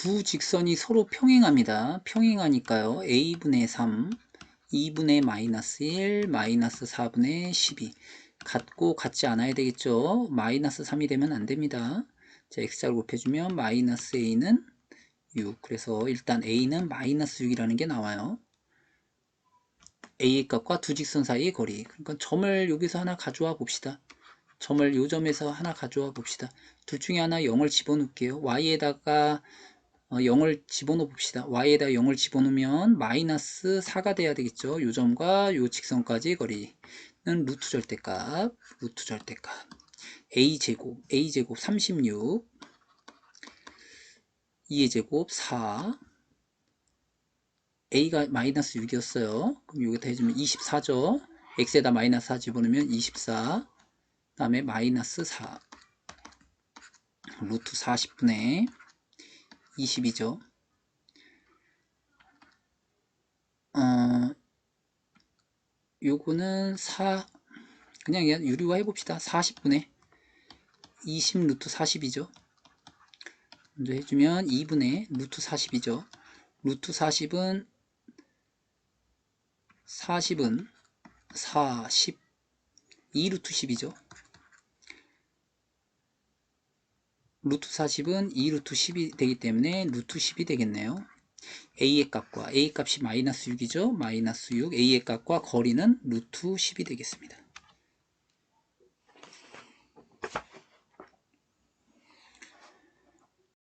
두 직선이 서로 평행합니다. 평행하니까요. a분의 3, 2분의 마이너스 1, 마이너스 4분의 12 같고 같지 않아야 되겠죠. 마이너스 3이 되면 안 됩니다. 자, x자를 곱해주면 마이너스 a는 6 그래서 일단 a는 마이너스 6이라는 게 나와요. a의 값과 두 직선 사이의 거리 그러니까 점을 여기서 하나 가져와 봅시다. 점을 요 점에서 하나 가져와 봅시다. 둘 중에 하나 0을 집어넣을게요. y에다가 어, 0을 집어넣어 봅시다. y에다 0을 집어넣으면 마이너스 4가 돼야 되겠죠. 요 점과 요 직선까지의 거리는 루트 절대값, 루트 절대값. a제곱, a제곱 36, 2의 제곱 4, a가 마이너스 6이었어요. 그럼 여기다 해주면 24죠. x에다 마이너스 4 집어넣으면 24, 다음에 마이너스 4, 루트 40분의 20이죠. 어, 요거는 4, 그냥 유리화 해봅시다. 40분의 20 루트 40이죠. 먼저 해주면 2분의 루트 40이죠. 루트 40은 40은 40, 2 루트 10이죠. 루트 40은 2루트 10이 되기 때문에 루트 10이 되겠네요. a의 값과 a 값이 마이너스 6이죠. 마이너스 6, a의 값과 거리는 루트 10이 되겠습니다.